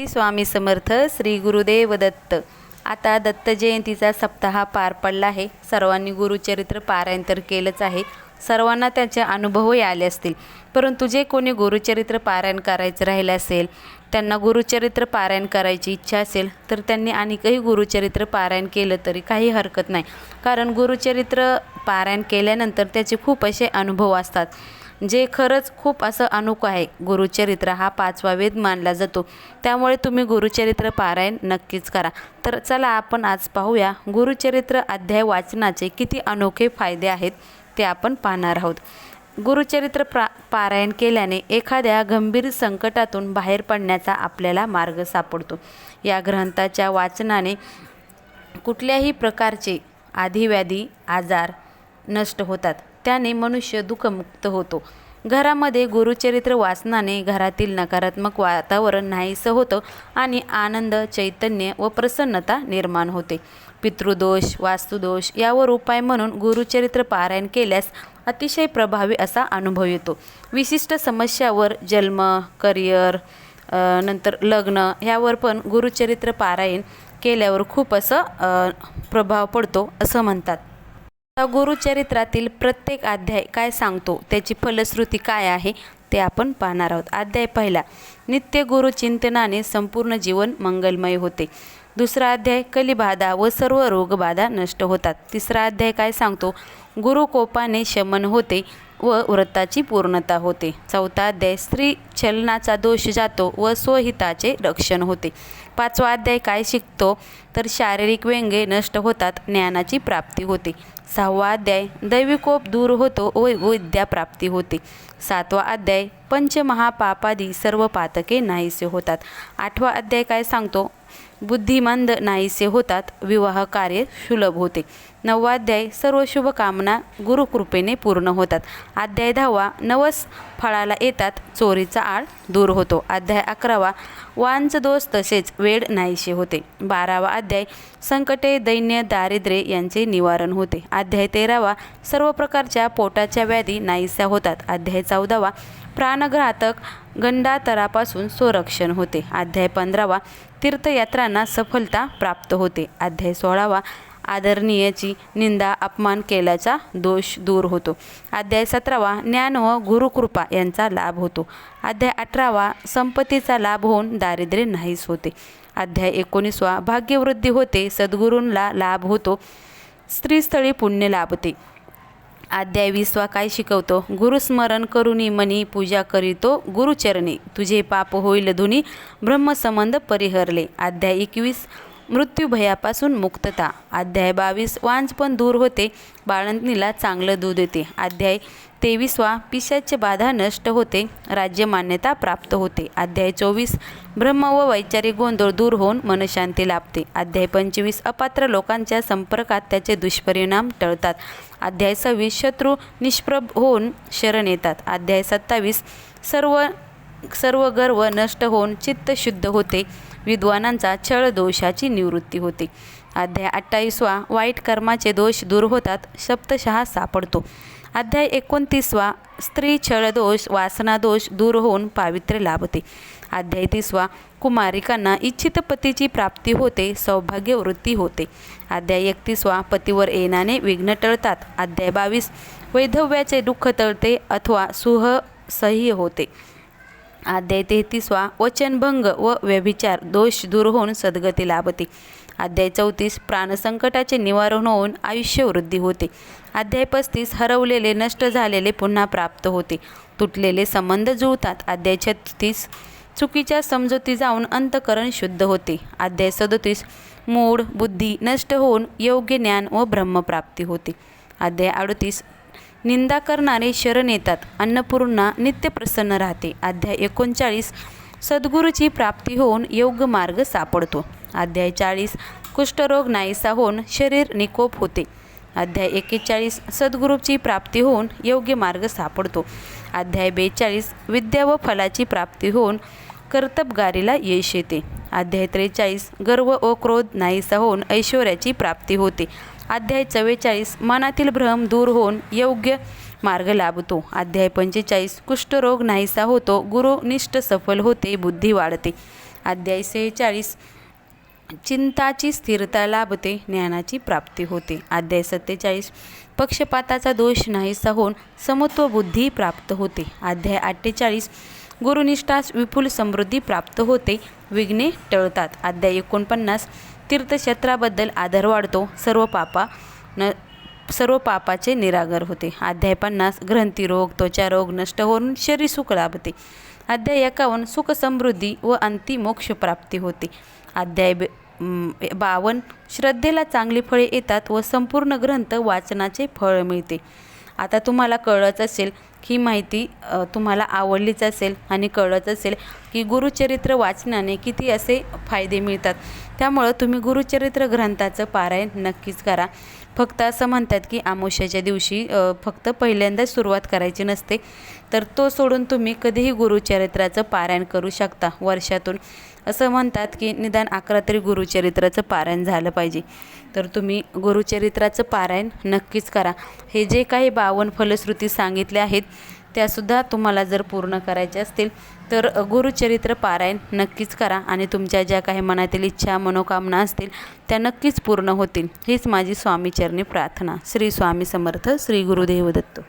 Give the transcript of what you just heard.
श्री स्वामी समर्थ श्री गुरुदेव दत्त. आता दत्त जयंतीचा सप्ताह पार पडला आहे. सर्वांनी गुरुचरित्र पारायण तर केलंच आहे. सर्वांना त्याचे अनुभवही आले असतील. परंतु जे कोणी गुरुचरित्र पारायण करायचं राहिलं असेल त्यांना गुरुचरित्र पारायण करायची इच्छा असेल तर त्यांनी आणिकही गुरुचरित्र पारायण केलं तरी काही हरकत नाही. कारण गुरुचरित्र पारायण केल्यानंतर त्याचे खूप असे अनुभव असतात. जे खरंच खूप असं अनोखं आहे. गुरुचरित्र हा पाचवा वेद मानला जातो. त्यामुळे तुम्ही गुरुचरित्र पारायण नक्कीच करा. तर चला आपण आज पाहूया गुरुचरित्र अध्याय वाचनाचे किती अनोखे फायदे आहेत ते आपण पाहणार आहोत. गुरुचरित्र प्रा पारायण केल्याने एखाद्या गंभीर संकटातून बाहेर पडण्याचा आपल्याला मार्ग सापडतो. या ग्रंथाच्या वाचनाने कुठल्याही प्रकारचे आधीव्याधी आजार नष्ट होतात. त्याने मनुष्य दुःखमुक्त होतो. घरामध्ये गुरुचरित्र वाचनाने घरातील नकारात्मक वातावरण नाहीसं होतं आणि आनंद चैतन्य व प्रसन्नता निर्माण होते. पितृदोष वास्तुदोष यावर उपाय म्हणून गुरुचरित्र पारायण केल्यास अतिशय प्रभावी असा अनुभव येतो. विशिष्ट समस्यावर जन्म करिअर नंतर लग्न ह्यावर पण गुरुचरित्र पारायण केल्यावर खूप असं प्रभाव पडतो असं म्हणतात. गुरुचरित्रातील प्रत्येक अध्याय काय सांगतो? त्याची फलश्रुती काय आहे? ते आपण पाहणार आहोत. अध्याय पहिला नित्य गुरुचिंतनाने संपूर्ण जीवन मंगलमय होते. दुसरा अध्याय कलिबाधा व सर्व रोगबाधा नष्ट होतात. तिसरा अध्याय काय सांगतो? गुरुकोपाने शमन होते व व्रताची पूर्णता होते. चौथा अध्याय स्त्री चलनाचा दोष जातो व स्वहिताचे रक्षण होते. पाचवा अध्याय काय शिकतो? तर शारीरिक व्यंगे नष्ट होतात ज्ञानाची प्राप्ती होते. सहावा अध्याय दैविकोप दूर होतो व विद्या प्राप्ती होते. सातवा अध्याय पंचमहापापादी सर्व पातके नाहीसे होतात. आठवा अध्याय काय सांगतो? बुद्धिमंद नाहीसे होतात विवाह कार्य सुलभ होते. नववा अध्याय सर्व शुभकामना गुरुकृपेने पूर्ण होतात. अध्याय दहावा नवस फळाला येतात चोरीचा आळ दूर होतो. अध्याय अकरावा वांच दोष तसेच वेळ नाहीसे होते. बारावा अध्याय संकटे दैन्य दारिद्र्य यांचे निवारण होते. अध्याय तेरावा सर्व प्रकारच्या पोटाच्या व्याधी नाहीसा होतात. अध्याय चौदावा प्राणघातक गंडातरापासून संरक्षण होते. अध्याय पंधरावा तीर्थयात्रांना सफलता प्राप्त होते. अध्याय सोळावा आदरणीयाची निंदा अपमान केल्याचा दोष दूर होतो. अध्याय सतरावा ज्ञान व गुरुकृपा यांचा लाभ होतो. अध्याय अठरावा संपत्तीचा लाभ होऊन दारिद्र्य नाहीस होते. अध्याय एकोणीसवा. भाग्यवृद्धी होते सद्गुरूंना लाभ होतो स्त्रीस्थळी पुण्य लाभते. अध्याय विसवा काय शिकवतो? गुरुस्मरण करुणी मनी पूजा करीतो गुरुचरणी. तुझे पाप होईल धुनी ब्रह्मसंबंध परिहरले. अध्याय एकवीस. मृत्यूभयापासून मुक्तता. अध्याय बावीस वांज पण दूर होते. बाळंतणीला चांगलं दूध येते. अध्याय तेवीसवा पिशाचे बाधा नष्ट होते. राज्यमान्यता प्राप्त होते. अध्याय चोवीस ब्रह्म व वैचारिक गोंधळ दूर होऊन मनशांती लाभते. अध्याय पंचवीस अपात्र लोकांच्या संपर्कात त्याचे दुष्परिणाम टळतात. अध्याय सव्वीस शत्रू निष्प्रभ होऊन शरण येतात. अध्याय सत्तावीस सर्व सर्व गर्व नष्ट होऊन चित्त शुद्ध होते. विद्वानांचा छळ दोषाची निवृत्ती होते. अध्याय अठ्ठावीसवा वाईट कर्माचे दोष दूर होतात शब्दशः सापडतो. अध्याय एकोणतीसवा स्त्री छळदोष वासनादोष दूर होऊन पावित्र्य लाभते. अध्याय तीसवा कुमारिकांना इच्छित पतीची प्राप्ती होते सौभाग्य वृत्ती होते. अध्याय एकतीसवा पतीवर येणाने विघ्न टळतात. अध्याय बावीस वैधव्याचे दुःख टळते अथवा सुह सह्य होते. अध्याय तेहतीसवा वचनभंग व व्यभिचार दोष दूर होऊन सद्गती लाभते. अध्याय चौतीस प्राणसंकटाचे निवारण होऊन आयुष्य वृद्धी होते. अध्याय पस्तीस हरवलेले नष्ट झालेले पुन्हा प्राप्त होते. तुटलेले संबंध जुळतात. अध्याय छत्तीस चुकीच्या समजुती जाऊन अंतकरण शुद्ध होते. अध्याय सदोतीस मूड बुद्धी नष्ट होऊन योग्य ज्ञान व ब्रह्मप्राप्ती होते. अध्याय अडतीस निंदा करणारे शरण येतात. अन्नपूर्णा नित्य प्रसन्न राहते. अध्याय एकोणचाळीस सद्गुरूची प्राप्ती होऊन योग्य मार्ग सापडतो. अध्याय चाळीस कुष्ठरोग नाहीसा होऊन शरीर निकोप होते. अध्याय एकेचाळीस सद्गुरूची प्राप्ती होऊन योग्य मार्ग सापडतो. अध्याय बेचाळीस विद्या व फलाची प्राप्ती होऊन कर्तबगारीला यश येते. अध्याय त्रेचाळीस गर्व व क्रोध नाहीसा होऊन ऐश्वर्याची प्राप्ती होते. अध्याय चव्वेचाळीस मनातील भ्रम दूर होऊन योग्य मार्ग लाभतो. अध्याय पंचेचाळीस कुष्ठरोग नाहीसा होतो गुरुनिष्ठ सफल होते बुद्धी वाढते. अध्याय सेहेचाळीस चिंताची स्थिरता लाभते ज्ञानाची प्राप्ती होते. अध्याय सत्तेचाळीस पक्षपाताचा दोष नाहीसा होऊन समत्व बुद्धी प्राप्त होते. अध्याय अठ्ठेचाळीस गुरुनिष्ठास विपुल समृद्धी प्राप्त होते. विघ्ने टळतात. अध्याय एकोणपन्नास. तीर्थक्षेत्राबद्दल आदर वाढतो. सर्व पापा न सर्व पापाचे निरागर होते. अध्याय पन्नास. ग्रंथिरोग त्वचारोग नष्ट होऊन शरीर सुख लाभते. अध्याय एकावन्न. सुख समृद्धी व अंतिमोक्ष प्राप्ती होते. अध्याय बावन बावन्न. श्रद्धेला चांगली फळे येतात व संपूर्ण ग्रंथ वाचनाचे फळ मिळते. आता तुम्हाला कळलंच असेल ही माहिती तुम्हाला आवडलीच असेल आणि कळत असेल की गुरुचरित्र वाचनाने किती असे फायदे मिळतात. त्यामुळं तुम्ही गुरुचरित्र ग्रंथाचं पारायण नक्कीच करा. फक्त असं म्हणतात की आमुष्याच्या दिवशी फक्त पहिल्यांदाच सुरुवात करायची नसते तर तो सोडून तुम्ही कधीही गुरुचरित्राचं पारायण करू शकता वर्षातून. असं म्हणतात की निदान अकरा तरी गुरुचरित्राचं पारायण झालं पाहिजे. तर तुम्ही गुरुचरित्राचं पारायण नक्कीच करा. हे जे काही बावन फलश्रुती सांगितले आहेत त्यासुद्धा तुम्हाला जर पूर्ण करायच्या असतील तर गुरुचरित्र पारायण नक्कीच करा आणि तुमच्या ज्या काही मनातील इच्छा मनोकामना असतील त्या नक्कीच पूर्ण होतील. हीच माझी स्वामीचरणी प्रार्थना. श्री स्वामी समर्थ श्री गुरुदेव दत्त.